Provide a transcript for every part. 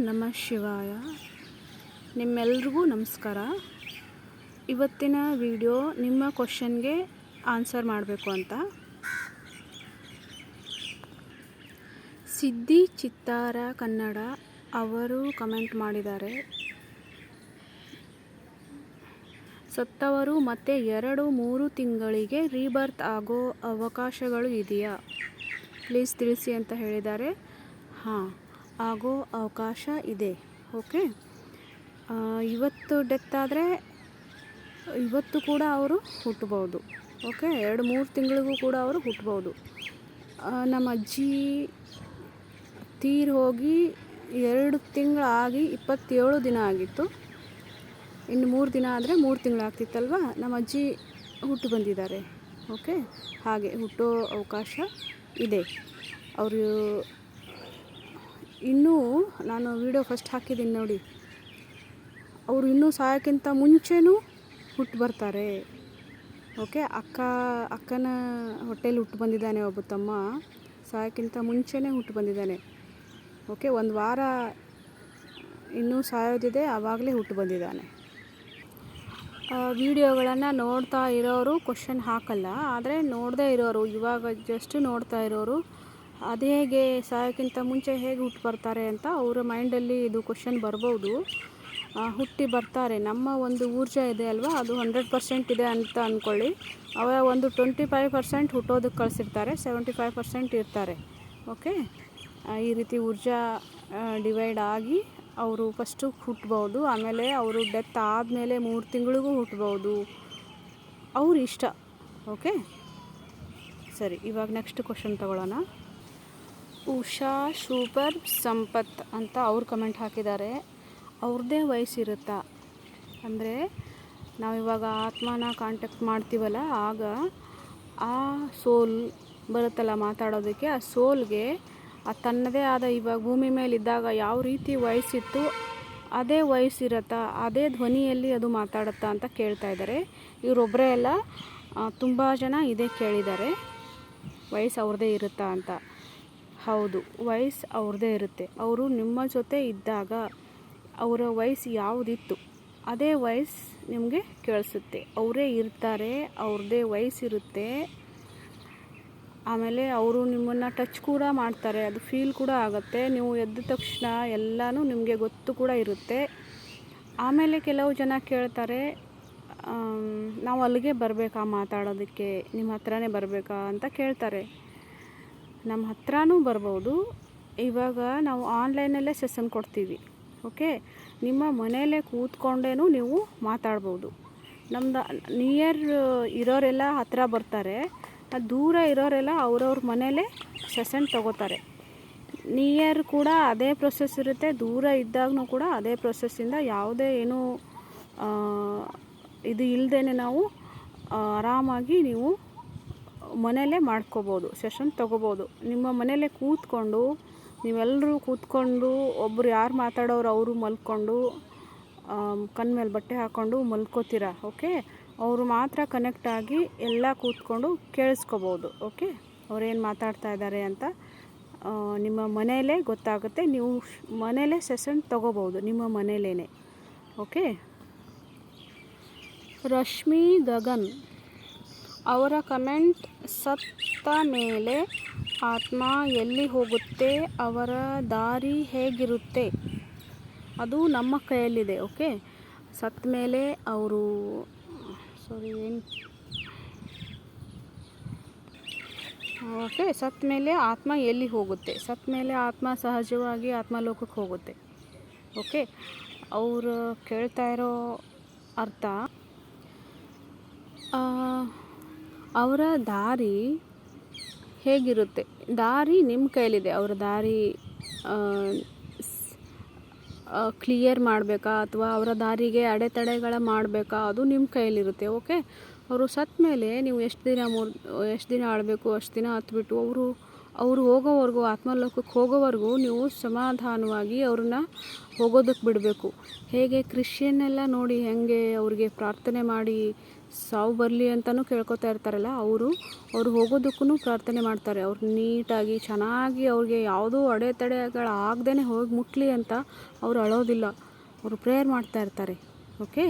ನಮಃ ಶಿವಾಯ. ನಿಮ್ಮೆಲ್ರಿಗೂ ನಮಸ್ಕಾರ. ಇವತ್ತಿನ ವಿಡಿಯೋ ನಿಮ್ಮ ಕ್ವಶನ್ಗೆ ಆನ್ಸರ್ ಮಾಡಬೇಕು ಅಂತ. ಸಿದ್ಧಿ ಚಿತ್ತಾರ ಕನ್ನಡ ಅವರು ಕಮೆಂಟ್ ಮಾಡಿದ್ದಾರೆ. ಸತ್ತವರು ಮತ್ತೆ ಎರಡು ಮೂರು ತಿಂಗಳಿಗೆ ರೀಬರ್ತ್ ಆಗೋ ಅವಕಾಶಗಳು ಇದೆಯಾ? ಪ್ಲೀಸ್ ತಿಳಿಸಿ ಅಂತ ಹೇಳಿದ್ದಾರೆ. ಹಾಂ. ಆಗೋ ಅವಕಾಶ ಇದೆ. ಓಕೆ? ಇವತ್ತು ಡೆತ್ ಆದರೆ ಇವತ್ತು ಕೂಡ ಅವರು ಹುಟ್ಟಬಹುದು ಓಕೆ? ಎರಡು, ಮೂರು ತಿಂಗಳಿಗೂ ಕೂಡ ಅವರು ಹುಟ್ಟಬಹುದು ನಮ್ಮ ಅಜ್ಜಿ ತೀರ್ ಹೋಗಿ ಎರಡು ತಿಂಗಳಾಗಿ ಇಪ್ಪತ್ತೇಳು ದಿನ ಆಗಿತ್ತು. ಇನ್ನು ಮೂರು ದಿನ ಆದರೆ ಮೂರು ತಿಂಗಳಾಗ್ತಿತ್ತಲ್ವ ನಮ್ಮ ಅಜ್ಜಿ ಹುಟ್ಟು ಬಂದಿದ್ದಾರೆ. ಓಕೆ? ಹಾಗೆ ಹುಟ್ಟೋ ಅವಕಾಶ ಇದೆ. ಅವರು ಇನ್ನೂ ನಾನು ವಿಡಿಯೋ ಫಸ್ಟ್ ಹಾಕಿದ್ದೀನಿ ನೋಡಿ. ಅವರು ಇನ್ನೂ ಸಾಯೋಕ್ಕಿಂತ ಮುಂಚೆನೂ ಹುಟ್ಟು ಬರ್ತಾರೆ. ಓಕೆ ಅಕ್ಕ, ಅಕ್ಕನ ಹೊಟ್ಟೆಲಿ ಹುಟ್ಟು ಬಂದಿದ್ದಾನೆ ಒಬ್ಬ ತಮ್ಮ. ಸಾಯೋಕ್ಕಿಂತ ಮುಂಚೆನೇ ಹುಟ್ಟು ಬಂದಿದ್ದಾನೆ. ಓಕೆ ಒಂದು ವಾರ ಇನ್ನೂ ಸಾಯೋದಿದೆ ಆವಾಗಲೇ ಹುಟ್ಟು ಬಂದಿದ್ದಾನೆ. ವಿಡಿಯೋಗಳನ್ನು ನೋಡ್ತಾ ಇರೋರು ಕ್ವಶನ್ ಹಾಕಲ್ಲ. ಆದರೆ ನೋಡದೇ ಇರೋರು, ಇವಾಗ ಜಸ್ಟ್ ನೋಡ್ತಾ ಇರೋರು ಅದು ಹೇಗೆ ಸಾಯೋಕ್ಕಿಂತ ಮುಂಚೆ ಹೇಗೆ ಹುಟ್ಟು ಬರ್ತಾರೆ ಅಂತ ಅವರ ಮೈಂಡಲ್ಲಿ ಇದು ಕ್ವಶನ್ ಬರ್ಬೋದು. ಹುಟ್ಟಿ ಬರ್ತಾರೆ. ನಮ್ಮ ಒಂದು ಊರ್ಜಾ ಇದೆ ಅಲ್ವಾ? ಅದು ಹಂಡ್ರೆಡ್ ಪರ್ಸೆಂಟ್ ಇದೆ ಅಂತ ಅಂದ್ಕೊಳ್ಳಿ ಅವ ಒಂದು ಟ್ವೆಂಟಿ ಫೈವ್ ಪರ್ಸೆಂಟ್ ಹುಟ್ಟೋದಕ್ಕೆ ಕಳಿಸಿರ್ತಾರೆ. ಸೆವೆಂಟಿ ಫೈವ್ ಪರ್ಸೆಂಟ್ ಇರ್ತಾರೆ ಓಕೆ ಈ ರೀತಿ ಊರ್ಜಾ ಡಿವೈಡ್ ಆಗಿ ಅವರು ಫಸ್ಟು ಹುಟ್ಬೋದು. ಆಮೇಲೆ ಅವರು ಡೆತ್ ಆದಮೇಲೆ ಮೂರು ತಿಂಗಳಿಗೂ ಹುಟ್ಬೋದು. ಅವ್ರ ಇಷ್ಟ. ಓಕೆ ಸರಿ, ಇವಾಗ ನೆಕ್ಸ್ಟ್ ಕ್ವಶನ್ ತಗೊಳ್ಳೋಣ. ಉಷಾ ಶೂಪರ್ ಸಂಪತ್ ಅಂತ ಅವ್ರು ಕಮೆಂಟ್ ಹಾಕಿದ್ದಾರೆ. ಅವ್ರದ್ದೇ ವಯಸ್ಸಿರುತ್ತಾ ಅಂದರೆ ನಾವಿವಾಗ ಆತ್ಮನ ಕಾಂಟ್ಯಾಕ್ಟ್ ಮಾಡ್ತೀವಲ್ಲ, ಆಗ ಆ ಸೋಲ್ ಬರುತ್ತಲ್ಲ ಮಾತಾಡೋದಕ್ಕೆ, ಆ ಸೋಲ್ಗೆ ಆ ತನ್ನದೇ ಆದ ಇವಾಗ ಭೂಮಿ ಮೇಲಿದ್ದಾಗ ಯಾವ ರೀತಿ ವಯಸ್ಸಿತ್ತು, ಅದೇ ವಯಸ್ಸಿರತ್ತಾ ಅದೇ ಧ್ವನಿಯಲ್ಲಿ ಅದು ಮಾತಾಡುತ್ತಾ ಅಂತ ಕೇಳ್ತಾ ಇದ್ದಾರೆ. ಇವರೊಬ್ಬರೇ ಎಲ್ಲ ತುಂಬ ಜನ ಇದೇ ಕೇಳಿದ್ದಾರೆ. ವಯಸ್ಸು ಅವ್ರದ್ದೇ ಇರುತ್ತಾ ಅಂತ. ಹೌದು, ವಯಸ್ಸು ಅವ್ರದ್ದೇ ಇರುತ್ತೆ. ಅವರು ನಿಮ್ಮ ಜೊತೆ ಇದ್ದಾಗ ಅವರ ವಯಸ್ಸು ಯಾವುದಿತ್ತು, ಅದೇ ವಯಸ್ಸು ನಿಮಗೆ ಕೇಳಿಸುತ್ತೆ. ಅವರೇ ಇರ್ತಾರೆ, ಅವ್ರದ್ದೇ ವಯಸ್ಸಿರುತ್ತೆ ಆಮೇಲೆ ಅವರು ನಿಮ್ಮನ್ನು ಟಚ್ ಕೂಡ ಮಾಡ್ತಾರೆ, ಅದು ಫೀಲ್ ಕೂಡ ಆಗುತ್ತೆ. ನೀವು ಎದ್ದ ತಕ್ಷಣ ಎಲ್ಲನೂ ನಿಮಗೆ ಗೊತ್ತು ಕೂಡ ಇರುತ್ತೆ. ಆಮೇಲೆ ಕೆಲವು ಜನ ಕೇಳ್ತಾರೆ ನಾವು ಅಲ್ಲಿಗೆ ಬರಬೇಕಾ ಮಾತಾಡೋದಕ್ಕೆ? ನಿಮ್ಮ ಹತ್ರನೇ ಬರಬೇಕಾ? ಅಂತ ಕೇಳ್ತಾರೆ. ನಮ್ಮ ಹತ್ರನೂ ಬರ್ಬೋದು. ಇವಾಗ ನಾವು ಆನ್ಲೈನಲ್ಲೇ ಸೆಷನ್ ಕೊಡ್ತೀವಿ. ಓಕೆ? ನಿಮ್ಮ ಮನೆಯಲ್ಲೇ ಕೂತ್ಕೊಂಡೇನು ನೀವು ಮಾತಾಡ್ಬೋದು. ನಮ್ದು ನಿಯರ್ ಇರೋರೆಲ್ಲ ಹತ್ತಿರ ಬರ್ತಾರೆ. ದೂರ ಇರೋರೆಲ್ಲ ಅವ್ರವ್ರ ಮನೇಲೇ ಸೆಷನ್ ತಗೋತಾರೆ. ನಿಯರ್ ಕೂಡ ಅದೇ ಪ್ರೊಸೆಸ್ ಇರುತ್ತೆ. ದೂರ ಇದ್ದಾಗೂ ಕೂಡ ಅದೇ ಪ್ರೊಸೆಸ್ಸಿಂದ ಯಾವುದೇ ಏನು ಇದು ಇಲ್ಲದೇ ನಾವು ಆರಾಮಾಗಿ ನೀವು ಮನೆಯಲ್ಲೇ ಮಾಡ್ಕೋಬೋದು ಸೆಷನ್ ತೊಗೋಬೋದು. ನಿಮ್ಮ ಮನೆಯಲ್ಲೇ ಕೂತ್ಕೊಂಡು ನೀವೆಲ್ಲರೂ ಕೂತ್ಕೊಂಡು ಒಬ್ಬರು ಯಾರು ಮಾತಾಡೋರು ಅವರು ಮಲ್ಕೊಂಡು ಕಣ್ಣ ಮೇಲೆ ಬಟ್ಟೆ ಹಾಕ್ಕೊಂಡು ಮಲ್ಕೋತೀರ ಓಕೆ ಅವರು ಮಾತ್ರ ಕನೆಕ್ಟ್ ಆಗಿ ಎಲ್ಲ ಕೂತ್ಕೊಂಡು ಕೇಳಿಸ್ಕೋಬೋದು ಓಕೆ ಅವ್ರೇನು ಮಾತಾಡ್ತಾ ಇದ್ದಾರೆ ಅಂತ ನಿಮ್ಮ ಮನೆಯಲ್ಲೇ ಗೊತ್ತಾಗುತ್ತೆ. ನೀವು ಮನೆಯಲ್ಲೇ ಸೆಷನ್ ತೊಗೋಬೋದು, ನಿಮ್ಮ ಮನೆಯಲ್ಲೇ ಓಕೆ ರಶ್ಮಿ ಗಗನ್. ಅವರ ಕಮೆಂಟ್ ಸತ್ತ ಮೇಲೆ ಆತ್ಮ ಎಲ್ಲಿ ಹೋಗುತ್ತೆ, ಅವರ ದಾರಿ ಹೇಗಿರುತ್ತೆ? ಅದು ನಮ್ಮ ಕೈಯಲ್ಲಿದೆ, ಓಕೆ? ಸತ್ತ ಮೇಲೆ ಅವರು ಸಾರಿ ಏನು? ಓಕೆ, ಸತ್ತ ಮೇಲೆ ಆತ್ಮ ಎಲ್ಲಿ ಹೋಗುತ್ತೆ? ಸತ್ತ ಮೇಲೆ ಆತ್ಮ ಸಹಜವಾಗಿ ಆತ್ಮಲೋಕಕ್ಕೆ ಹೋಗುತ್ತೆ, ಓಕೆ? ಅವರು ಕೇಳ್ತಾ ಇರೋ ಅರ್ಥ ಅವರ ದಾರಿ ಹೇಗಿರುತ್ತೆ? ದಾರಿ ನಿಮ್ಮ ಕೈಲಿದೆ ಅವರ ದಾರಿ ಕ್ಲಿಯರ್ ಮಾಡಬೇಕಾ? ಅಥವಾ ಅವರ ದಾರಿಗೆ ಅಡೆತಡೆಗಳ ಮಾಡಬೇಕಾ? ಅದು ನಿಮ್ಮ ಕೈಯಲ್ಲಿರುತ್ತೆ, ಓಕೆ? ಅವರು ಸತ್ತ ಮೇಲೆ ನೀವು ಎಷ್ಟು ದಿನ ಮೂರು, ಎಷ್ಟು ದಿನ ಆಡಬೇಕು, ಅಷ್ಟು ದಿನ ಹತ್ಬಿಟ್ಟು ಅವರು ಅವರು ಹೋಗೋವರೆಗೂ, ಆತ್ಮಲೋಕಕ್ಕೆ ಹೋಗೋವರೆಗೂ ನೀವು ಸಮಾಧಾನವಾಗಿ ಅವ್ರನ್ನ ಹೋಗೋದಕ್ಕೆ ಬಿಡಬೇಕು. ಹೇಗೆ? ಕ್ರಿಶ್ಚಿಯನ್ನೆಲ್ಲ ನೋಡಿ ಹೇಗೆ ಅವ್ರಿಗೆ ಪ್ರಾರ್ಥನೆ ಮಾಡಿ ಸಾವು ಬರಲಿ ಅಂತಲೂ ಕೇಳ್ಕೊತಾ ಇರ್ತಾರಲ್ಲ, ಅವರು ಅವರು ಹೋಗೋದಕ್ಕೂ ಪ್ರಾರ್ಥನೆ ಮಾಡ್ತಾರೆ. ಅವ್ರು ನೀಟಾಗಿ, ಚೆನ್ನಾಗಿ ಅವ್ರಿಗೆ ಯಾವುದೂ ಅಡೆತಡೆಗಳು ಆಗದೇ ಹೋಗಿ ಮುಟ್ಲಿ ಅಂತ ಅವ್ರು ಅಳೋದಿಲ್ಲ. ಅವರು ಪ್ರೇಯರ್ ಮಾಡ್ತಾ ಇರ್ತಾರೆ, ಓಕೆ?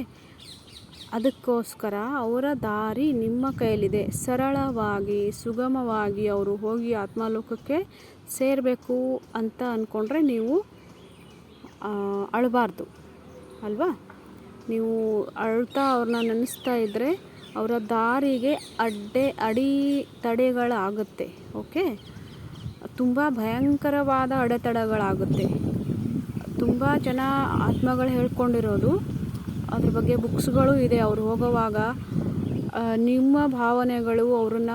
ಅದಕ್ಕೋಸ್ಕರ ಅವರ ದಾರಿ ನಿಮ್ಮ ಕೈಯಲ್ಲಿದೆ. ಸರಳವಾಗಿ, ಸುಗಮವಾಗಿ ಅವರು ಹೋಗಿ ಆತ್ಮಲೋಕಕ್ಕೆ ಸೇರಬೇಕು ಅಂತ ಅಂದ್ಕೊಂಡ್ರೆ ನೀವು ಅಳಬಾರ್ದು. ಅಲ್ವಾ? ನೀವು ಅಳ್ತಾ ಅವ್ರನ್ನ ನೆನೆಸ್ತಾ ಇದ್ದರೆ ಅವರ ದಾರಿಗೆ ಅಡ್ಡೆ, ಅಡಿ ತಡೆಗಳಾಗುತ್ತೆ, ಓಕೆ? ತುಂಬ ಭಯಂಕರವಾದ ಅಡೆತಡೆಗಳಾಗುತ್ತೆ. ತುಂಬ ಜನ ಆತ್ಮಗಳು ಹೇಳ್ಕೊಂಡಿರೋದು, ಅದ್ರ ಬಗ್ಗೆ ಬುಕ್ಸ್ಗಳು ಇದೆ. ಅವ್ರು ಹೋಗೋವಾಗ ನಿಮ್ಮ ಭಾವನೆಗಳು ಅವ್ರನ್ನ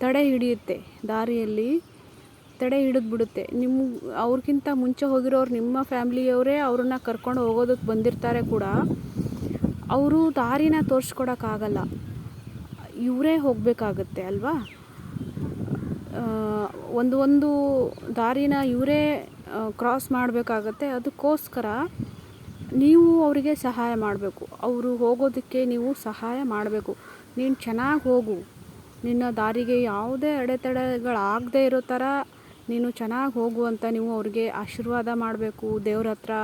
ತಡೆ ಹಿಡಿಯುತ್ತೆ ದಾರಿಯಲ್ಲಿ. ತಡೆ ಹಿಡಿದು ಬಿಡುತ್ತೆ. ನಿಮ್ಮ ಅವ್ರಿಗಿಂತ ಮುಂಚೆ ಹೋಗಿರೋರು ನಿಮ್ಮ ಫ್ಯಾಮ್ಲಿಯವರೇ ಅವ್ರನ್ನ ಕರ್ಕೊಂಡು ಹೋಗೋದಕ್ಕೆ ಬಂದಿರ್ತಾರೆ ಕೂಡ. ಅವರು ದಾರಿನ ತೋರಿಸ್ಕೊಡೋಕ್ಕಾಗಲ್ಲ ಇವರೇ ಹೋಗಬೇಕಾಗತ್ತೆ ಅಲ್ವಾ? ಒಂದು ಒಂದು ದಾರಿನ ಇವರೇ ಕ್ರಾಸ್ ಮಾಡಬೇಕಾಗತ್ತೆ. ಅದಕ್ಕೋಸ್ಕರ ನೀವು ಅವರಿಗೆ ಸಹಾಯ ಮಾಡಬೇಕು. ಅವರು ಹೋಗೋದಕ್ಕೆ ನೀವು ಸಹಾಯ ಮಾಡಬೇಕು. ನೀನು ಚೆನ್ನಾಗಿ ಹೋಗು. ನಿನ್ನ ದಾರಿಗೆ ಯಾವುದೇ ಅಡೆತಡೆಗಳಾಗದೇ ಇರೋ ಥರ ನೀನು ಚೆನ್ನಾಗಿ ಹೋಗು ಅಂತ ನೀವು ಅವ್ರಿಗೆ ಆಶೀರ್ವಾದ ಮಾಡಬೇಕು, ದೇವ್ರ ಹತ್ರ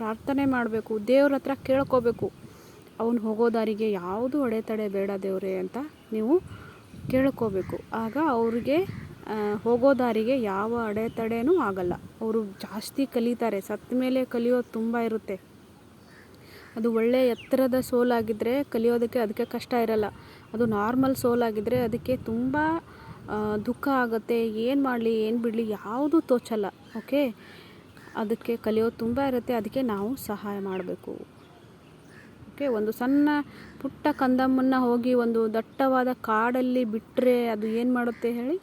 ಪ್ರಾರ್ಥನೆ ಮಾಡಬೇಕು, ದೇವ್ರ ಹತ್ರ ಕೇಳ್ಕೋಬೇಕು. ಅವನು ಹೋಗೋ ದಾರಿಗೆ ಯಾವುದು ಅಡೆತಡೆ ಬೇಡ ದೇವರೇ ಅಂತ ನೀವು ಕೇಳ್ಕೋಬೇಕು. ಆಗ ಅವ್ರಿಗೆ ಹೋಗೋ ದಾರಿಗೆ ಯಾವ ಅಡೆತಡೆನೂ ಆಗಲ್ಲ. ಅವರು ಜಾಸ್ತಿ ಕಲಿತಾರೆ ಸತ್ತ ಮೇಲೆ ಕಲಿಯೋದು ತುಂಬ ಇರುತ್ತೆ. ಅದು ಒಳ್ಳೆ ಎತ್ತರದ ಸೋಲಾಗಿದ್ದರೆ ಕಲಿಯೋದಕ್ಕೆ ಅದಕ್ಕೆ ಕಷ್ಟ ಇರಲ್ಲ. ಅದು ನಾರ್ಮಲ್ ಸೋಲಾಗಿದ್ದರೆ ಅದಕ್ಕೆ ತುಂಬ ದುಃಖ ಆಗುತ್ತೆ, ಏನು ಮಾಡಲಿ, ಏನು ಬಿಡಲಿ, ಯಾವುದು ತೋಚಲ್ಲ, ಓಕೆ? ಅದಕ್ಕೆ ಕಲಿಯೋದು ತುಂಬ ಇರುತ್ತೆ, ಅದಕ್ಕೆ ನಾವು ಸಹಾಯ ಮಾಡಬೇಕು. ಓಕೆ, ಒಂದು ಸಣ್ಣ ಪುಟ್ಟ ಕಂದಮ್ಮನ್ನು ಹೋಗಿ ಒಂದು ದಟ್ಟವಾದ ಕಾಡಲ್ಲಿ ಬಿಟ್ಟರೆ ಅದು ಏನು ಮಾಡುತ್ತೆ ಹೇಳಿ?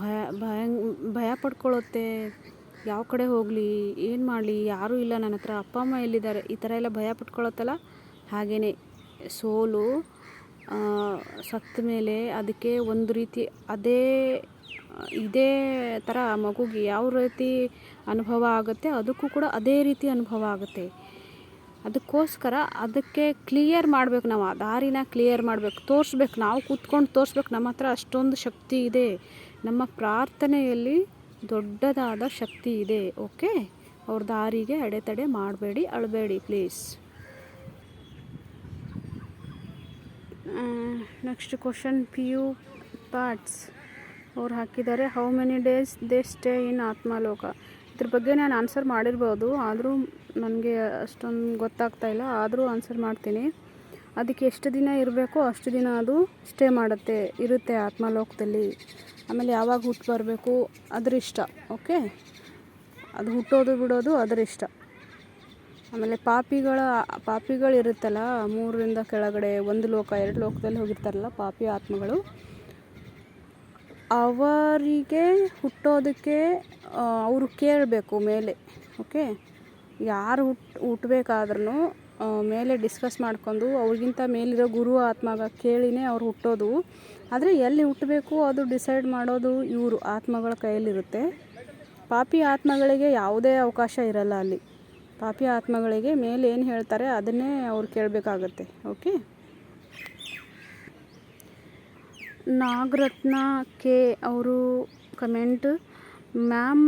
ಭಯ ಭಯ ಭಯ ಪಡ್ಕೊಳ್ಳುತ್ತೆ. ಯಾವ ಕಡೆ ಹೋಗಲಿ, ಏನು ಮಾಡಲಿ, ಯಾರೂ ಇಲ್ಲ ನನ್ನ ಹತ್ರ, ಅಪ್ಪ, ಅಮ್ಮ ಎಲ್ಲಿದ್ದಾರೆ, ಈ ಥರ ಎಲ್ಲ ಭಯ ಪಟ್ಕೊಳ್ಳುತ್ತಲ್ಲ ಹಾಗೆಯೇ ಸೋಲು ಸತ್ತ ಮೇಲೆ ಅದಕ್ಕೆ ಒಂದು ರೀತಿ ಅದೇ, ಇದೇ ಥರ ಮಗುಗೆ ಯಾವ ರೀತಿ ಅನುಭವ ಆಗುತ್ತೆ, ಅದಕ್ಕೂ ಕೂಡ ಅದೇ ರೀತಿ ಅನುಭವ ಆಗುತ್ತೆ. ಅದಕ್ಕೋಸ್ಕರ ಅದಕ್ಕೆ ಕ್ಲಿಯರ್ ಮಾಡಬೇಕು ನಾವು, ಆ ದಾರಿನ ಕ್ಲಿಯರ್ ಮಾಡಬೇಕು, ತೋರಿಸ್ಬೇಕು, ನಾವು ಕೂತ್ಕೊಂಡು ತೋರಿಸ್ಬೇಕು, ನಮ್ಮ ಹತ್ರ ಅಷ್ಟೊಂದು ಶಕ್ತಿ ಇದೆ, ನಮ್ಮ ಪ್ರಾರ್ಥನೆಯಲ್ಲಿ ದೊಡ್ಡದಾದ ಶಕ್ತಿ ಇದೆ ಓಕೆ ಅವ್ರ ದಾರಿಗೆ ಅಡೆತಡೆ ಮಾಡಬೇಡಿ, ಅಳಬೇಡಿ please next question P U parts ಅವ್ರು ಹಾಕಿದ್ದಾರೆ. How many days they stay in ಆತ್ಮಲೋಕ ಇದ್ರ ಬಗ್ಗೆ ನಾನು ಆನ್ಸರ್ ಮಾಡಿರ್ಬೋದು, ಆದರೂ ನನಗೆ ಅಷ್ಟೊಂದು ಗೊತ್ತಾಗ್ತಾ ಇಲ್ಲ, ಆದರೂ ಆನ್ಸರ್ ಮಾಡ್ತೀನಿ. ಅದಕ್ಕೆ ಎಷ್ಟು ದಿನ ಇರಬೇಕೋ ಅಷ್ಟು ದಿನ ಅದು ಸ್ಟೇ ಮಾಡುತ್ತೆ, ಇರುತ್ತೆ ಆತ್ಮಲೋಕದಲ್ಲಿ ಆಮೇಲೆ ಯಾವಾಗ ಹುಟ್ಟು ಬರಬೇಕು, ಅದರ ಇಷ್ಟ ಓಕೆ ಅದು ಹುಟ್ಟೋದು ಬಿಡೋದು ಅದರ ಇಷ್ಟ. ಆಮೇಲೆ ಪಾಪಿಗಳ, ಪಾಪಿಗಳು ಇರುತ್ತಲ್ಲ, ಮೂರರಿಂದ ಕೆಳಗಡೆ ಒಂದು ಲೋಕ, ಎರಡು ಲೋಕದಲ್ಲಿ ಹೋಗಿರ್ತಾರಲ್ಲ ಪಾಪಿ ಆತ್ಮಗಳು. ಅವರಿಗೆ ಹುಟ್ಟೋದಕ್ಕೆ ಅವರು ಕೇಳಬೇಕು ಮೇಲೆ ಓಕೆ ಯಾರು ಹುಟ್ಟು ಹುಟ್ಟಬೇಕಾದ್ರೂ ಮೇಲೆ ಡಿಸ್ಕಸ್ ಮಾಡ್ಕೊಂಡು ಅವ್ರಿಗಿಂತ ಮೇಲಿರೋ ಗುರು ಆತ್ಮಗ ಕೇಳಿನೇ ಅವ್ರು ಹುಟ್ಟೋದು. ಆದರೆ ಎಲ್ಲಿ ಹುಟ್ಟಬೇಕು ಅದು ಡಿಸೈಡ್ ಮಾಡೋದು ಇವರು, ಆತ್ಮಗಳ ಕೈಯಲ್ಲಿರುತ್ತೆ. ಪಾಪಿ ಆತ್ಮಗಳಿಗೆ ಯಾವುದೇ ಅವಕಾಶ ಇರಲ್ಲ ಅಲ್ಲಿ. ಪಾಪಿ ಆತ್ಮಗಳಿಗೆ ಮೇಲೆ ಏನು ಹೇಳ್ತಾರೆ ಅದನ್ನೇ ಅವ್ರು ಕೇಳಬೇಕಾಗತ್ತೆ, ಓಕೆ? ನಾಗರತ್ನ ಕೆ ಅವರು ಕಮೆಂಟ್, ಮ್ಯಾಮ್,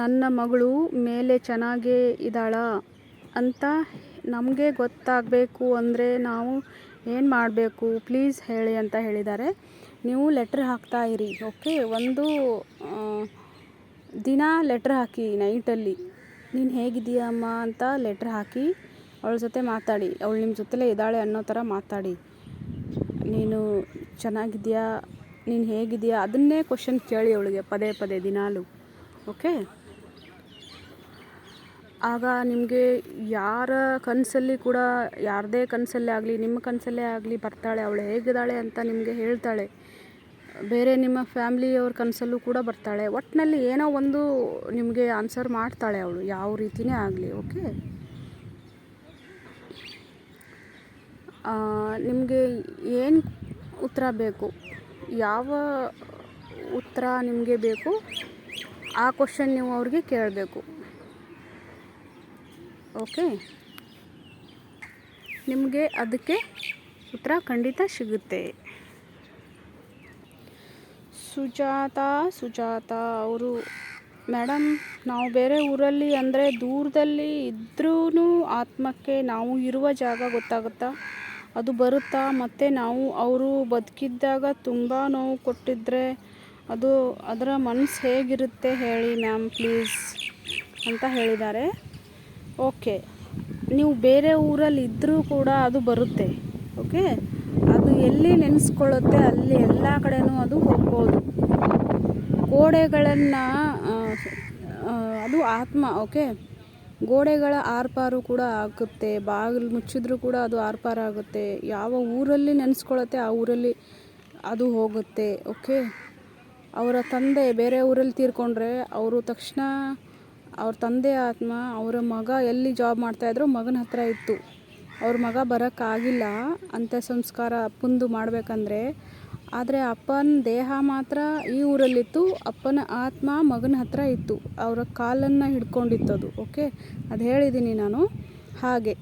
ನನ್ನ ಮಗಳು ಮೇಲೆ ಚೆನ್ನಾಗೇ ಇದ್ದಾಳ ಅಂತ ನಮಗೆ ಗೊತ್ತಾಗಬೇಕು ಅಂದರೆ ನಾವು ಏನು ಮಾಡಬೇಕು? ಪ್ಲೀಸ್ ಹೇಳಿ ಅಂತ ಹೇಳಿದ್ದಾರೆ. ನೀವು ಲೆಟ್ರ್ ಹಾಕ್ತಾ ಇರಿ, ಓಕೆ? ಒಂದು ದಿನ ಲೆಟ್ರ್ ಹಾಕಿ ನೈಟಲ್ಲಿ. ನೀನು ಹೇಗಿದ್ದೀಯ ಅಮ್ಮ ಅಂತ ಲೆಟ್ರ್ ಹಾಕಿ ಅವಳ ಜೊತೆ ಮಾತಾಡಿ. ಅವಳು ನಿಮ್ಮ ಜೊತೆಲೇ ಇದ್ದಾಳೆ ಅನ್ನೋ ಥರ ಮಾತಾಡಿ. ನೀನು ಚೆನ್ನಾಗಿದೆಯಾ ನೀನು ಹೇಗಿದೆಯಾ ಅದನ್ನೇ ಕ್ವಶನ್ ಕೇಳಿ ಅವಳಿಗೆ ಪದೇ ಪದೇ ದಿನಾಲು. ಓಕೆ ಆಗ ನಿಮಗೆ ಯಾರ ಕನಸಲ್ಲಿ ಕೂಡ ಯಾರದೇ ಕನಸಲ್ಲೇ ಆಗಲಿ, ನಿಮ್ಮ ಕನಸಲ್ಲೇ ಆಗಲಿ ಬರ್ತಾಳೆ. ಅವಳು ಹೇಗಿದ್ದಾಳೆ ಅಂತ ನಿಮಗೆ ಹೇಳ್ತಾಳೆ. ಬೇರೆ ನಿಮ್ಮ ಫ್ಯಾಮ್ಲಿಯವ್ರ ಕನಸಲ್ಲೂ ಕೂಡ ಬರ್ತಾಳೆ. ಒಟ್ಟಿನಲ್ಲಿ ಏನೋ ಒಂದು ನಿಮಗೆ ಆನ್ಸರ್ ಮಾಡ್ತಾಳೆ ಅವಳು. ಯಾವ ರೀತಿಯೇ ಆಗಲಿ ಓಕೆ ನಿಮಗೆ ಏನು ಉತ್ತರ ಬೇಕು? ಯಾವ ಉತ್ತರ ನಿಮಗೆ ಬೇಕು? ಆ ಕ್ವಶನ್ ನೀವು ಅವ್ರಿಗೆ ಕೇಳಬೇಕು. ಓಕೆ ನಿಮಗೆ ಅದಕ್ಕೆ ಉತ್ತರ ಖಂಡಿತ ಸಿಗುತ್ತೆ. ಸುಜಾತ ಸುಜಾತ ಅವರು ಮೇಡಮ್ ನಾವು ಬೇರೆ ಊರಲ್ಲಿ ಅಂದರೆ ದೂರದಲ್ಲಿ ಇದ್ರೂ ಆತ್ಮಕ್ಕೆ ನಾವು ಇರುವ ಜಾಗ ಗೊತ್ತಾಗುತ್ತಾ? ಅದು ಬರುತ್ತಾ? ಮತ್ತು ನಾವು ಅವರು ಬದುಕಿದ್ದಾಗ ತುಂಬ ನೋವು ಕೊಟ್ಟಿದ್ದರೆ ಅದು ಅದರ ಮನಸ್ಸು ಹೇಗಿರುತ್ತೆ ಹೇಳಿ ಮ್ಯಾಮ್ ಪ್ಲೀಸ್ ಅಂತ ಹೇಳಿದ್ದಾರೆ. ಓಕೆ, ನೀವು ಬೇರೆ ಊರಲ್ಲಿ ಇದ್ದರೂ ಕೂಡ ಅದು ಬರುತ್ತೆ, ಓಕೆ? ಅದು ಎಲ್ಲಿ ನೆನೆಸ್ಕೊಳ್ಳುತ್ತೆ ಅಲ್ಲಿ ಎಲ್ಲ ಕಡೆಯೂ ಅದು ಹೋಗ್ಬೋದು. ಗೋಡೆಗಳನ್ನು ಅದು ಆತ್ಮ, ಓಕೆ? ಗೋಡೆಗಳ ಆರ್ಪಾರು ಕೂಡ ಆಗುತ್ತೆ, ಬಾಗಿಲು ಮುಚ್ಚಿದ್ರೂ ಕೂಡ ಅದು ಆರ್ಪಾರು ಆಗುತ್ತೆ. ಯಾವ ಊರಲ್ಲಿ ನೆನೆಸ್ಕೊಳತ್ತೆ, ಆ ಊರಲ್ಲಿ ಅದು ಹೋಗುತ್ತೆ, ಓಕೆ? ಅವರ ತಂದೆ, ಬೇರೆ ಊರಲ್ಲಿ ತೀರ್ಕೊಂಡ್ರೆ ಅವರು ತಕ್ಷಣ ಅವ್ರ ತಂದೆ ಆತ್ಮ, ಅವರ ಮಗ ಎಲ್ಲಿ ಜಾಬ್ ಮಾಡ್ತಾಯಿದ್ರು ಮಗನ ಹತ್ರ ಇತ್ತು. ಅವ್ರ ಮಗ ಬರೋಕ್ಕಾಗಿಲ್ಲ, ಅಂತ್ಯ ಸಂಸ್ಕಾರ ಅಪ್ಪಂದು ಮಾಡಬೇಕಂದ್ರೆ ಆದರೆ ಅಪ್ಪನ ದೇಹ ಮಾತ್ರ ಈ ಊರಲ್ಲಿತ್ತು. ಅಪ್ಪನ ಆತ್ಮ ಮಗನ ಹತ್ರ ಇತ್ತು. ಅವರ ಕಾಲನ್ನು ಹಿಡ್ಕೊಂಡಿತ್ತದು, ಓಕೆ? ಅದು ಹೇಳಿದ್ದೀನಿ ನಾನು. ಹಾಗೆ,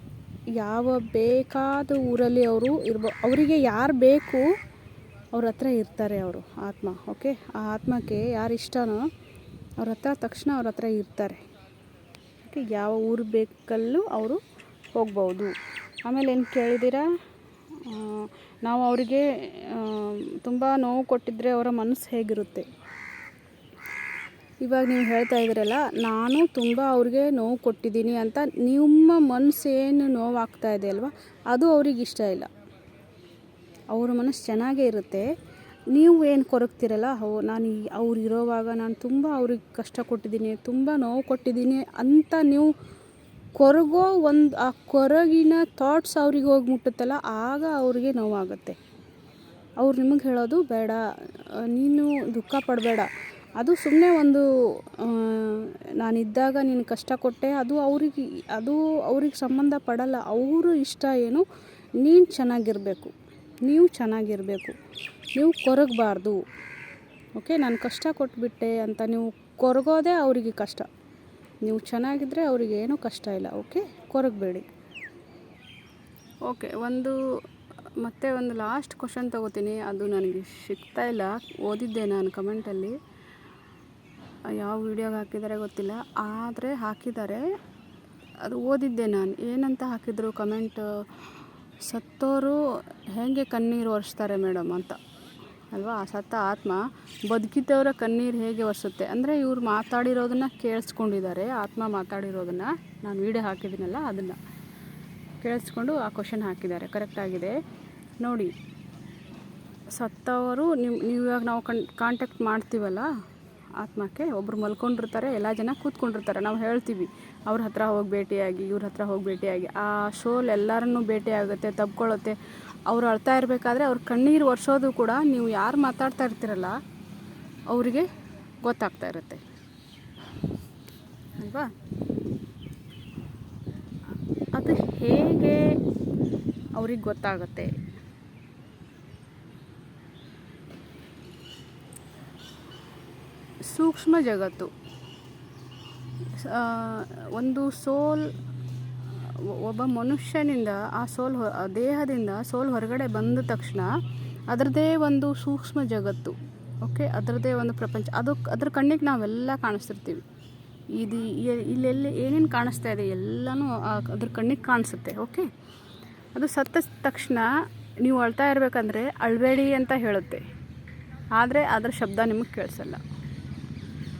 ಯಾವ ಬೇಕಾದ ಊರಲ್ಲಿ ಅವರು ಇರ್ಬೋ, ಅವರಿಗೆ ಯಾರು ಬೇಕು ಅವ್ರ ಹತ್ರ ಇರ್ತಾರೆ ಅವರು, ಆತ್ಮ, ಓಕೆ? ಆ ಆತ್ಮಕ್ಕೆ ಯಾರು ಇಷ್ಟನೋ ಅವ್ರ ಹತ್ರ ತಕ್ಷಣ ಅವ್ರ ಹತ್ರ ಇರ್ತಾರೆ. ಓಕೆ, ಯಾವ ಊರು ಬೇಕಲ್ಲೂ ಅವರು ಹೋಗ್ಬೋದು. ಆಮೇಲೆ ಏನು ಕೇಳಿದ್ದೀರಾ ನಾವು ಅವರಿಗೆ ತುಂಬ ನೋವು ಕೊಟ್ಟಿದ್ದರೆ ಅವರ ಮನಸ್ಸು ಹೇಗಿರುತ್ತೆ. ಇವಾಗ ನೀವು ಹೇಳ್ತಾ ಇದ್ದೀರಲ್ಲ, ನಾನು ತುಂಬ ಅವ್ರಿಗೆ ನೋವು ಕೊಟ್ಟಿದ್ದೀನಿ ಅಂತ ನಿಮ್ಮ ಮನಸ್ಸು ಏನು ನೋವಾಗ್ತಾ ಇದೆ ಅಲ್ವಾ? ಅದು ಅವ್ರಿಗೆ ಇಷ್ಟ ಇಲ್ಲ. ಅವ್ರ ಮನಸ್ಸು ಚೆನ್ನಾಗೇ ಇರುತ್ತೆ. ನೀವು ಏನು ಕೊರಗ್ತಿರಲ್ಲ, ಹೋ, ನಾನು ಅವ್ರು ಇರೋವಾಗ ನಾನು ತುಂಬ ಅವ್ರಿಗೆ ಕಷ್ಟ ಕೊಟ್ಟಿದ್ದೀನಿ, ತುಂಬ ನೋವು ಕೊಟ್ಟಿದ್ದೀನಿ ಅಂತ ನೀವು ಕೊರಗೋ ಒಂದು, ಆ ಕೊರಗಿನ ಥಾಟ್ಸ್ ಅವ್ರಿಗೆ ಹೋಗಿ ಮುಟ್ಟುತ್ತಲ್ಲ, ಆಗ ಅವ್ರಿಗೆ ನೋವಾಗುತ್ತೆ. ಅವ್ರು ನಿಮಗೆ ಹೇಳೋದು ಬೇಡ. ನೀನು ದುಃಖ ಪಡಬೇಡ. ಅದು ಸುಮ್ಮನೆ ಒಂದು ನಾನಿದ್ದಾಗ ನೀನು ಕಷ್ಟ ಕೊಟ್ಟೆ, ಅದು ಅವ್ರಿಗೆ ಅದು ಅವ್ರಿಗೆ ಸಂಬಂಧ ಪಡಲ್ಲ. ಅವರು ಇಷ್ಟ ಏನು, ನೀನು ಚೆನ್ನಾಗಿರಬೇಕು. ನೀವು ಚೆನ್ನಾಗಿರಬೇಕು. ನೀವು ಕೊರಗಬಾರ್ದು. ಓಕೆ, ನಾನು ಕಷ್ಟ ಕೊಟ್ಬಿಟ್ಟೆ ಅಂತ ನೀವು ಕೊರಗೋದೇ ಅವರಿಗೆ ಕಷ್ಟ. ನೀವು ಚೆನ್ನಾಗಿದ್ದರೆ ಅವ್ರಿಗೆ ಏನೂ ಕಷ್ಟ ಇಲ್ಲ, ಓಕೆ? ಕೊರಗಬೇಡಿ. ಓಕೆ, ಒಂದು, ಮತ್ತೆ ಒಂದು ಲಾಸ್ಟ್ ಕ್ವಶನ್ ತಗೋತೀನಿ. ಅದು ನನಗೆ ಸಿಗ್ತಾ ಇಲ್ಲ, ಓದಿದ್ದೆ ನಾನು ಕಮೆಂಟಲ್ಲಿ. ಯಾವ ವಿಡಿಯೋಗೆ ಹಾಕಿದ್ದಾರೆ ಗೊತ್ತಿಲ್ಲ, ಆದರೆ ಹಾಕಿದ್ದಾರೆ. ಅದು ಓದಿದ್ದೆ ನಾನು. ಏನಂತ ಹಾಕಿದ್ರು ಕಮೆಂಟ್, ಸತ್ತೋರು ಹೇಗೆ ಕಣ್ಣೀರು ಒರೆಸ್ತಾರೆ ಮೇಡಮ್ ಅಂತ. ಅಲ್ವಾ? ಆ ಸತ್ತ ಆತ್ಮ ಬದುಕಿದ್ದವರ ಕಣ್ಣೀರು ಹೇಗೆ ಒರೆಸುತ್ತೆ? ಅಂದರೆ ಇವ್ರು ಮಾತಾಡಿರೋದನ್ನು ಕೇಳಿಸ್ಕೊಂಡಿದ್ದಾರೆ. ಆತ್ಮ ಮಾತಾಡಿರೋದನ್ನು ನಾನು ವೀಡಿಯೋ ಹಾಕಿದ್ದೀನಲ್ಲ, ಅದನ್ನು ಕೇಳಿಸ್ಕೊಂಡು ಆ ಕ್ವಶನ್ ಹಾಕಿದ್ದಾರೆ. ಕರೆಕ್ಟಾಗಿದೆ ನೋಡಿ, ಸತ್ತವರು ನಿಮ್ಮ ನೀವು ಇವಾಗ ನಾವು ಕನ್ ಕಾಂಟ್ಯಾಕ್ಟ್ ಮಾಡ್ತೀವಲ್ಲ, ಆತ್ಮಕ್ಕೆ ಒಬ್ಬರು ಮಲ್ಕೊಂಡಿರ್ತಾರೆ, ಎಲ್ಲ ಜನ ಕೂತ್ಕೊಂಡಿರ್ತಾರೆ. ನಾವು ಹೇಳ್ತೀವಿ, ಅವ್ರ ಹತ್ರ ಹೋಗಿ ಭೇಟಿಯಾಗಿ, ಇವ್ರ ಹತ್ರ ಹೋಗಿ ಭೇಟಿಯಾಗಿ. ಆ ಶೋಲ್ ಎಲ್ಲರನ್ನೂ ಭೇಟಿಯಾಗುತ್ತೆ ತಬ್ಕೊಳ್ಳುತ್ತೆ ಅವ್ರು ಅಳ್ತಾ ಇರಬೇಕಾದ್ರೆ ಅವ್ರ ಕಣ್ಣೀರು ಒರೆಸೋದು ಕೂಡ ನೀವು ಯಾರು ಮಾತಾಡ್ತಾ ಇರ್ತೀರಲ್ಲ, ಅವರಿಗೆ ಗೊತ್ತಾಗ್ತಾ ಇರುತ್ತೆ. ಅಲ್ವಾ? ಅದು ಹೇಗೆ ಅವ್ರಿಗೆ ಗೊತ್ತಾಗುತ್ತೆ? ಸೂಕ್ಷ್ಮ ಜಗತ್ತು. ಒಂದು ಸೋಲ್ ಒಬ್ಬ ಮನುಷ್ಯನಿಂದ ಆ ಸೋಲ್ ದೇಹದಿಂದ ಸೋಲ್ ಹೊರಗಡೆ ಬಂದ ತಕ್ಷಣ ಅದರದ್ದೇ ಒಂದು ಸೂಕ್ಷ್ಮ ಜಗತ್ತು, ಓಕೆ? ಅದರದ್ದೇ ಒಂದು ಪ್ರಪಂಚ. ಅದು ಅದ್ರ ಕಣ್ಣಿಗೆ ನಾವೆಲ್ಲ ಕಾಣಿಸ್ತಿರ್ತೀವಿ. ಇದು ಇಲ್ಲೆಲ್ಲಿ ಏನೇನು ಕಾಣಿಸ್ತಾ ಇದೆ ಎಲ್ಲನೂ ಅದ್ರ ಕಣ್ಣಿಗೆ ಕಾಣಿಸುತ್ತೆ, ಓಕೆ? ಅದು ಸತ್ತ ತಕ್ಷಣ ನೀವು ಅಳ್ತಾ ಇರಬೇಕಂದ್ರೆ ಅಳಬೇಡಿ ಅಂತ ಹೇಳುತ್ತೆ. ಆದರೆ ಅದರ ಶಬ್ದ ನಿಮಗೆ ಕೇಳಿಸಲ್ಲ.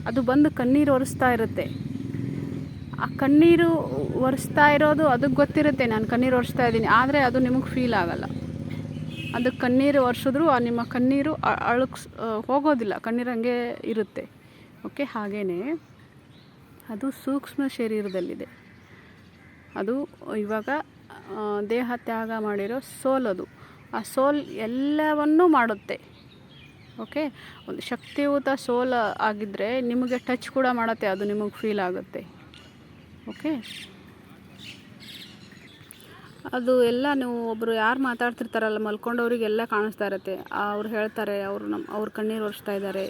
ಅದು ಬಂದು ಕಣ್ಣೀರು ಒರೆಸ್ತಾ ಇರುತ್ತೆ. ಆ ಕಣ್ಣೀರು ಒರೆಸ್ತಾ ಇರೋದು ಅದಕ್ಕೆ ಗೊತ್ತಿರುತ್ತೆ, ನಾನು ಕಣ್ಣೀರು ಒರೆಸ್ತಾ ಇದ್ದೀನಿ. ಆದರೆ ಅದು ನಿಮಗೆ ಫೀಲ್ ಆಗಲ್ಲ. ಅದು ಕಣ್ಣೀರು ಒರೆಸಿದ್ರು, ಆ ನಿಮ್ಮ ಕಣ್ಣೀರು ಅಳಕ್ಸ್ ಹೋಗೋದಿಲ್ಲ. ಕಣ್ಣೀರು ಹಂಗೆ ಇರುತ್ತೆ. ಓಕೆ ಹಾಗೇ ಅದು ಸೂಕ್ಷ್ಮ ಶರೀರದಲ್ಲಿದೆ. ಅದು ಇವಾಗ ದೇಹ ತ್ಯಾಗ ಮಾಡಿರೋ ಸೋಲ್ ಅದು. ಆ ಸೋಲ್ ಎಲ್ಲವನ್ನೂ ಮಾಡುತ್ತೆ. ಓಕೆ ಒಂದು ಶಕ್ತಿಯುತ ಸೋಲ್ ಆಗಿದ್ದರೆ ನಿಮಗೆ ಟಚ್ ಕೂಡ ಮಾಡುತ್ತೆ, ಅದು ನಿಮಗೆ ಫೀಲ್ ಆಗುತ್ತೆ. ಓಕೆ. ಅದು ಎಲ್ಲ ನೀವು ಒಬ್ಬರು ಯಾರು ಮಾತಾಡ್ತಿರ್ತಾರಲ್ಲ, ಮಲ್ಕೊಂಡವ್ರಿಗೆಲ್ಲ ಕಾಣಿಸ್ತಾ ಇರುತ್ತೆ. ಅವ್ರು ಹೇಳ್ತಾರೆ, ಅವರು ನಮ್ಮ ಅವ್ರ ಕಣ್ಣೀರು ಒರೆಸ್ತಾ ಇದ್ದಾರೆ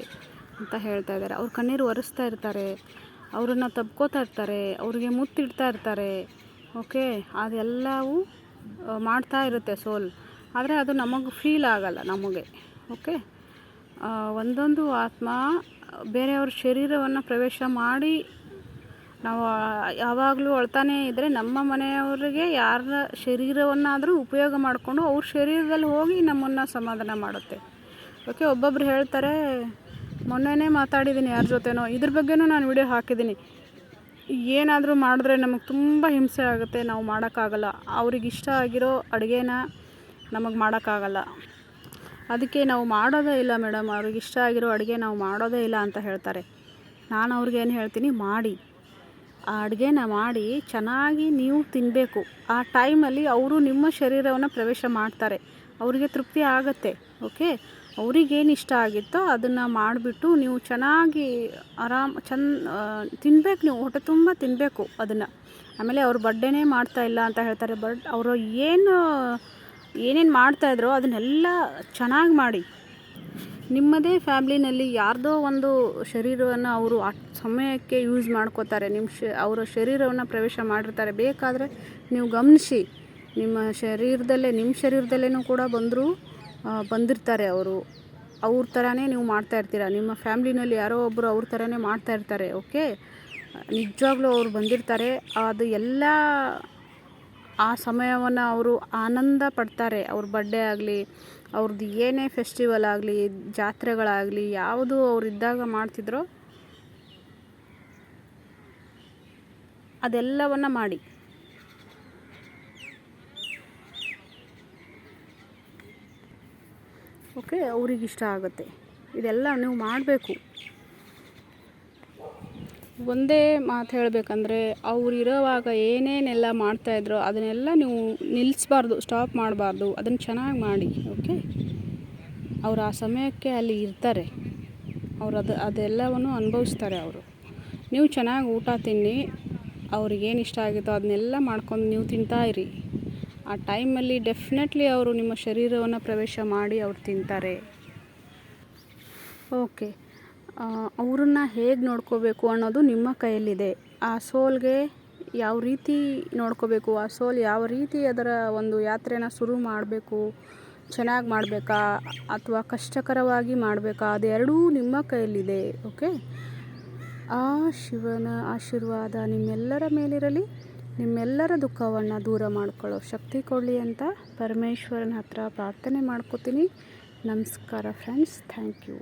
ಅಂತ ಹೇಳ್ತಾ ಇದ್ದಾರೆ. ಅವ್ರ ಕಣ್ಣೀರು ಒರೆಸ್ತಾ ಇರ್ತಾರೆ, ಅವರನ್ನು ತಬ್ಕೋತಾ ಇರ್ತಾರೆ, ಅವ್ರಿಗೆ ಮುತ್ತಿಡ್ತಾ ಇರ್ತಾರೆ. ಓಕೆ, ಅದೆಲ್ಲವೂ ಮಾಡ್ತಾ ಇರುತ್ತೆ ಸೋಲ್. ಆದರೆ ಅದು ನಮಗೆ ಫೀಲ್ ಆಗಲ್ಲ ನಮಗೆ. ಓಕೆ? ಒಂದೊಂದು ಆತ್ಮ ಬೇರೆಯವ್ರ ಶರೀರವನ್ನು ಪ್ರವೇಶ ಮಾಡಿ ನಾವು ಯಾವಾಗಲೂ ಅಳ್ತಾನೆ ಇದ್ದರೆ ನಮ್ಮ ಮನೆಯವರಿಗೆ ಯಾರ ಶರೀರವನ್ನಾದರೂ ಉಪಯೋಗ ಮಾಡಿಕೊಂಡು ಅವ್ರ ಶರೀರದಲ್ಲಿ ಹೋಗಿ ನಮ್ಮನ್ನು ಸಮಾಧಾನ ಮಾಡುತ್ತೆ. ಓಕೆ, ಒಬ್ಬೊಬ್ರು ಹೇಳ್ತಾರೆ, ಮೊನ್ನೆನೇ ಮಾತಾಡಿದ್ದೀನಿ ಯಾರ ಜೊತೆನೋ, ಇದ್ರ ಬಗ್ಗೆನೂ ನಾನು ವಿಡಿಯೋ ಹಾಕಿದ್ದೀನಿ. ಏನಾದರೂ ಮಾಡಿದ್ರೆ ನಮಗೆ ತುಂಬ ಹಿಂಸೆ ಆಗುತ್ತೆ, ನಾವು ಮಾಡೋಕ್ಕಾಗಲ್ಲ. ಅವ್ರಿಗೆ ಇಷ್ಟ ಆಗಿರೋ ಅಡುಗೆನ ನಮಗೆ ಮಾಡೋಕ್ಕಾಗಲ್ಲ. ಅದಕ್ಕೆ ನಾವು ಮಾಡೋದೇ ಇಲ್ಲ ಮೇಡಮ್, ಅವ್ರಿಗೆ ಇಷ್ಟ ಆಗಿರೋ ಅಡುಗೆ ನಾವು ಮಾಡೋದೇ ಇಲ್ಲ ಅಂತ ಹೇಳ್ತಾರೆ. ನಾನು ಅವ್ರಿಗೆ ಏನು ಹೇಳ್ತೀನಿ, ಮಾಡಿ. ಆ ಅಡುಗೆನ ಮಾಡಿ ಚೆನ್ನಾಗಿ ನೀವು ತಿನ್ನಬೇಕು ಆ ಟೈಮಲ್ಲಿ ಅವರು ನಿಮ್ಮ ಶರೀರವನ್ನು ಪ್ರವೇಶ ಮಾಡ್ತಾರೆ. ಅವರಿಗೆ ತೃಪ್ತಿ ಆಗುತ್ತೆ, ಓಕೆ? ಅವರಿಗೇನು ಇಷ್ಟ ಆಗಿತ್ತೋ ಅದನ್ನು ಮಾಡಿಬಿಟ್ಟು ನೀವು ಚೆನ್ನಾಗಿ ಆರಾಮ್ ಚೆನ್ನ ತಿನ್ಬೇಕು ನೀವು. ಹೊಟ್ಟೆ ತುಂಬ ತಿನ್ನಬೇಕು ಅದನ್ನು. ಆಮೇಲೆ ಅವ್ರ ಬರ್ಡೇನೇ ಮಾಡ್ತಾ ಇಲ್ಲ ಅಂತ ಹೇಳ್ತಾರೆ. ಬಟ್ ಅವರು ಏನು, ಏನೇನು ಮಾಡ್ತಾಯಿದ್ರೋ ಅದನ್ನೆಲ್ಲ ಚೆನ್ನಾಗಿ ಮಾಡಿ. ನಿಮ್ಮದೇ ಫ್ಯಾಮ್ಲಿನಲ್ಲಿ ಯಾರ್ದೋ ಒಂದು ಶರೀರವನ್ನು ಅವರು ಆ ಸಮಯಕ್ಕೆ ಯೂಸ್ ಮಾಡ್ಕೋತಾರೆ. ನಿಮ್ಮ ಶ, ಅವರ ಶರೀರವನ್ನು ಪ್ರವೇಶ ಮಾಡಿರ್ತಾರೆ. ಬೇಕಾದರೆ ನೀವು ಗಮನಿಸಿ, ನಿಮ್ಮ ಶರೀರದಲ್ಲೇ ನಿಮ್ಮ ಶರೀರದಲ್ಲೇ ಕೂಡ ಬಂದರೂ ಬಂದಿರ್ತಾರೆ ಅವರು. ಅವ್ರ ಥರನೇ ನೀವು ಮಾಡ್ತಾ ಇರ್ತೀರ. ನಿಮ್ಮ ಫ್ಯಾಮ್ಲಿನಲ್ಲಿ ಯಾರೋ ಒಬ್ಬರು ಅವ್ರ ಥರನೇ ಮಾಡ್ತಾ ಇರ್ತಾರೆ, ಓಕೆ? ನಿಜವಾಗ್ಲೂ ಅವ್ರು ಬಂದಿರ್ತಾರೆ. ಅದು ಎಲ್ಲ ಆ ಸಮಯವನ್ನು ಅವರು ಆನಂದ ಪಡ್ತಾರೆ. ಅವ್ರ ಬರ್ಡೇ ಆಗಲಿ ಅವ್ರದ್ದು ಏನೇ ಫೆಸ್ಟಿವಲ್ ಆಗಲಿ, ಜಾತ್ರೆಗಳಾಗಲಿ, ಯಾವುದು ಅವ್ರು ಇದ್ದಾಗ ಮಾಡ್ತಿದ್ರೋ ಅದೆಲ್ಲವನ್ನು ಮಾಡಿ. ಓಕೆ ಅವ್ರಿಗಿಷ್ಟ ಆಗುತ್ತೆ. ಇದೆಲ್ಲ ನೀವು ಮಾಡಬೇಕು. ಒಂದೇ ಮಾತು ಹೇಳಬೇಕಂದ್ರೆ ಅವ್ರು ಇರೋವಾಗ ಏನೇನೆಲ್ಲ ಮಾಡ್ತಾಯಿದ್ರು ಅದನ್ನೆಲ್ಲ ನೀವು ನಿಲ್ಲಿಸ್ಬಾರ್ದು ಸ್ಟಾಪ್ ಮಾಡಬಾರ್ದು. ಅದನ್ನು ಚೆನ್ನಾಗಿ ಮಾಡಿ ಓಕೆ ಅವ್ರು ಆ ಸಮಯಕ್ಕೆ ಅಲ್ಲಿ ಇರ್ತಾರೆ. ಅವ್ರು ಅದು, ಅದೆಲ್ಲವನ್ನು ಅನುಭವಿಸ್ತಾರೆ ಅವರು. ನೀವು ಚೆನ್ನಾಗಿ ಊಟ ತಿನ್ನಿ ಅವ್ರಿಗೇನು ಇಷ್ಟ ಆಗಿತ್ತೋ ಅದನ್ನೆಲ್ಲ ಮಾಡ್ಕೊಂಡು ನೀವು ತಿಂತಾ ಇರಿ. ಆ ಟೈಮಲ್ಲಿ ಡೆಫಿನೆಟ್ಲಿ ಅವರು ನಿಮ್ಮ ಶರೀರವನ್ನು ಪ್ರವೇಶ ಮಾಡಿ ಅವ್ರು ತಿಂತಾರೆ. ಓಕೆ ಅವರನ್ನು ಹೇಗೆ ನೋಡ್ಕೋಬೇಕು ಅನ್ನೋದು ನಿಮ್ಮ ಕೈಯಲ್ಲಿದೆ. ಆ ಸೋಲ್ಗೆ ಯಾವ ರೀತಿ ನೋಡ್ಕೋಬೇಕು? ಆ ಸೋಲ್ ಯಾವ ರೀತಿ ಅದರ ಒಂದು ಯಾತ್ರೆನ ಶುರು ಮಾಡಬೇಕು? ಚೆನ್ನಾಗಿ ಮಾಡಬೇಕಾ? ಅಥವಾ ಕಷ್ಟಕರವಾಗಿ ಮಾಡಬೇಕಾ? ಅದೆರಡೂ ನಿಮ್ಮ ಕೈಯಲ್ಲಿದೆ, ಓಕೆ? ಆ ಶಿವನ ಆಶೀರ್ವಾದ ನಿಮ್ಮೆಲ್ಲರ ಮೇಲಿರಲಿ. ನಿಮ್ಮೆಲ್ಲರ ದುಃಖವನ್ನು ದೂರ ಮಾಡ್ಕೊಳ್ಳೋ ಶಕ್ತಿ ಕೊಡಲಿ ಅಂತ ಪರಮೇಶ್ವರನ ಹತ್ರ ಪ್ರಾರ್ಥನೆ ಮಾಡ್ಕೋತೀನಿ. ನಮಸ್ಕಾರ ಫ್ರೆಂಡ್ಸ್ ಥ್ಯಾಂಕ್ ಯು